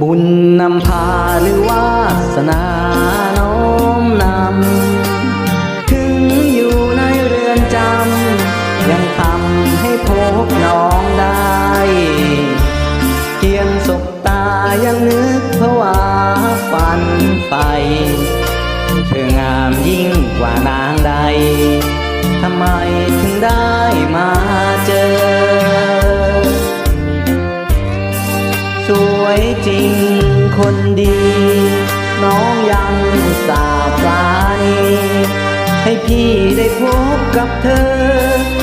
บุญนำพาหรือวาสนาน้อมนำ ถึงอยู่ในเรือนจำ ยังทำให้พบน้องได้ เพียงสบตายังนึกภาวาฝันไป เธองามยิ่งกว่านางใด ทำไมถึงได้มา ดี น้องยังสาบานให้พี่ได้พบกับเธอ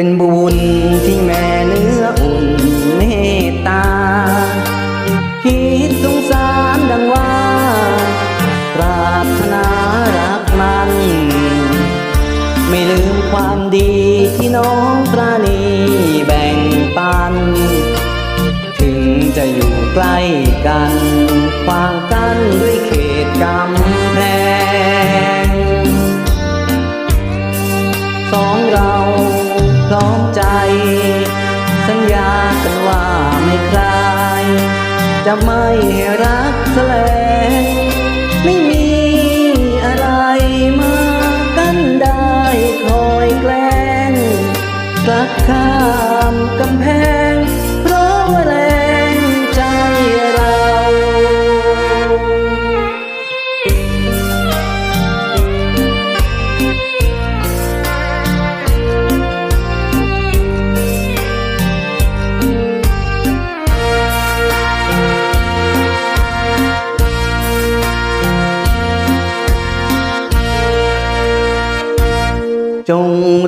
เป็นบุญที่แม่เนื้ออุ่นเมตตา คิดสงสารดังว่าปรารถนารักมัน ไม่ลืมความดีที่น้องปราณีแบ่งปัน ถึงจะอยู่ใกล้กันขวางกันด้วยเขตกำแพงสองเรา จะไม่รักแสลงไม่มีอะไรมากันได้คอยแกล้งสักข้ามกำแพง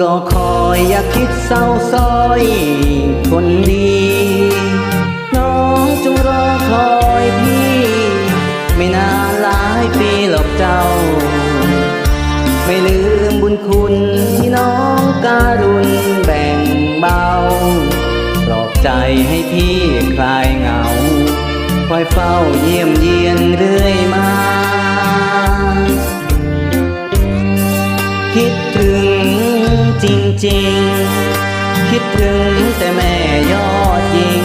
รอคอยอย่าคิดเศร้าซ้อย คนดี น้องจงรอคอยพี่ ไม่นานหลายปีหรอกเจ้า ไม่ลืมบุญคุณที่น้องการุณแบ่งเบาปลอบใจให้พี่คลายเหงาคอยเฝ้าเยี่ยมเยียนเรื่อย จริง คิดถึงแต่แม่ยอดยิง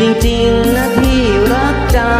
จริงๆนะที่รักจา